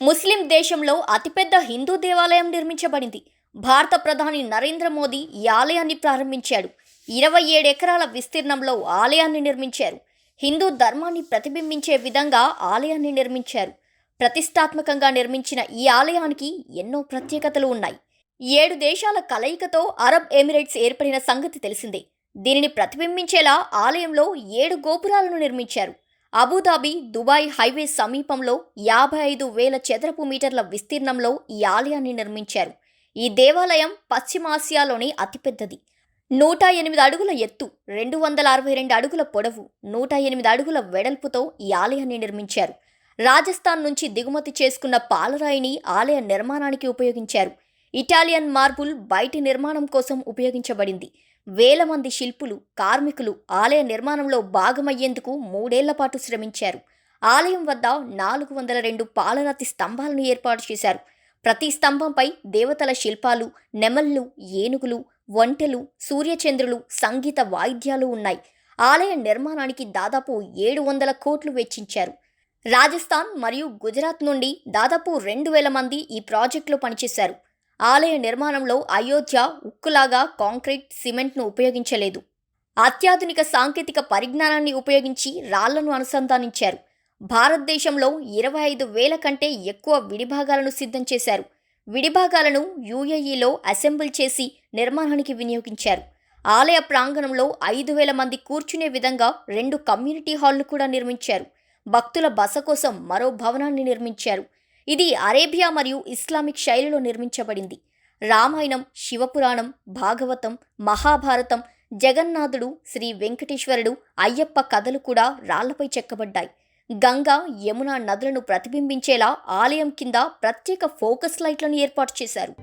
ముస్లిం దేశంలో అతిపెద్ద హిందూ దేవాలయం నిర్మించబడింది. భారత ప్రధాని నరేంద్ర మోదీ ఈ ఆలయాన్ని ప్రారంభించాడు. ఇరవై ఏడు ఎకరాల విస్తీర్ణంలో ఆలయాన్ని నిర్మించారు. హిందూ ధర్మాన్ని ప్రతిబింబించే విధంగా ఆలయాన్ని నిర్మించారు. ప్రతిష్టాత్మకంగా నిర్మించిన ఈ ఆలయానికి ఎన్నో ప్రత్యేకతలు ఉన్నాయి. ఏడు దేశాల కలయికతో అరబ్ ఎమిరేట్స్ ఏర్పడిన సంగతి తెలిసిందే. దీనిని ప్రతిబింబించేలా ఆలయంలో ఏడు గోపురాలను నిర్మించారు. అబుదాబి దుబాయ్ హైవే సమీపంలో యాభై ఐదు వేల చదరపు మీటర్ల విస్తీర్ణంలో ఈ ఆలయాన్ని నిర్మించారు. ఈ దేవాలయం పశ్చిమాసియాలోని అతిపెద్దది. నూట ఎనిమిది అడుగుల ఎత్తు రెండు వందల అరవై రెండు అడుగుల పొడవు నూట ఎనిమిది అడుగుల వెడల్పుతో ఈ ఆలయాన్ని నిర్మించారు. రాజస్థాన్ నుంచి దిగుమతి చేసుకున్న పాలరాయిని ఆలయ నిర్మాణానికి ఉపయోగించారు. ఇటాలియన్ మార్బుల్ బయటి నిర్మాణం కోసం ఉపయోగించబడింది. వేల మంది శిల్పులు కార్మికులు ఆలయ నిర్మాణంలో భాగమయ్యేందుకు మూడేళ్ళ పాటు శ్రమించారు. ఆలయం వద్ద నాలుగు వందల రెండు పాలరాతి స్తంభాలను ఏర్పాటు చేశారు. ప్రతి స్తంభంపై దేవతల శిల్పాలు నెమళ్ళు ఏనుగులు ఒంటెలు సూర్యచంద్రులు సంగీత వాయిద్యాలు ఉన్నాయి. ఆలయ నిర్మాణానికి దాదాపు ఏడు వందల కోట్లు వెచ్చించారు. రాజస్థాన్ మరియు గుజరాత్ నుండి దాదాపు రెండు వేల మంది ఈ ప్రాజెక్టులో పనిచేశారు. ఆలయ నిర్మాణంలో అయోధ్య ఉక్కులాగా కాంక్రీట్ సిమెంట్ను ఉపయోగించలేదు. అత్యాధునిక సాంకేతిక పరిజ్ఞానాన్ని ఉపయోగించి రాళ్ళను అనుసంధానించారు. భారతదేశంలో ఇరవై ఐదు వేల కంటే ఎక్కువ విడిభాగాలను సిద్ధం చేశారు. విడిభాగాలను యూఏఈలో అసెంబుల్ చేసి నిర్మాణానికి వినియోగించారు. ఆలయ ప్రాంగణంలో ఐదు వేల మంది కూర్చునే విధంగా రెండు కమ్యూనిటీ హాల్ను కూడా నిర్మించారు. భక్తుల బస కోసం మరో భవనాన్ని నిర్మించారు. ఇది అరేబియా మరియు ఇస్లామిక్ శైలిలో నిర్మించబడింది. రామాయణం శివపురాణం భాగవతం మహాభారతం జగన్నాథుడు శ్రీ వెంకటేశ్వరుడు అయ్యప్ప కథలు కూడా రాళ్ళపై చెక్కబడ్డాయి. గంగా యమున నదులను ప్రతిబింబించేలా ఆలయం కింద ప్రత్యేక ఫోకస్ లైట్లను ఏర్పాటు చేశారు.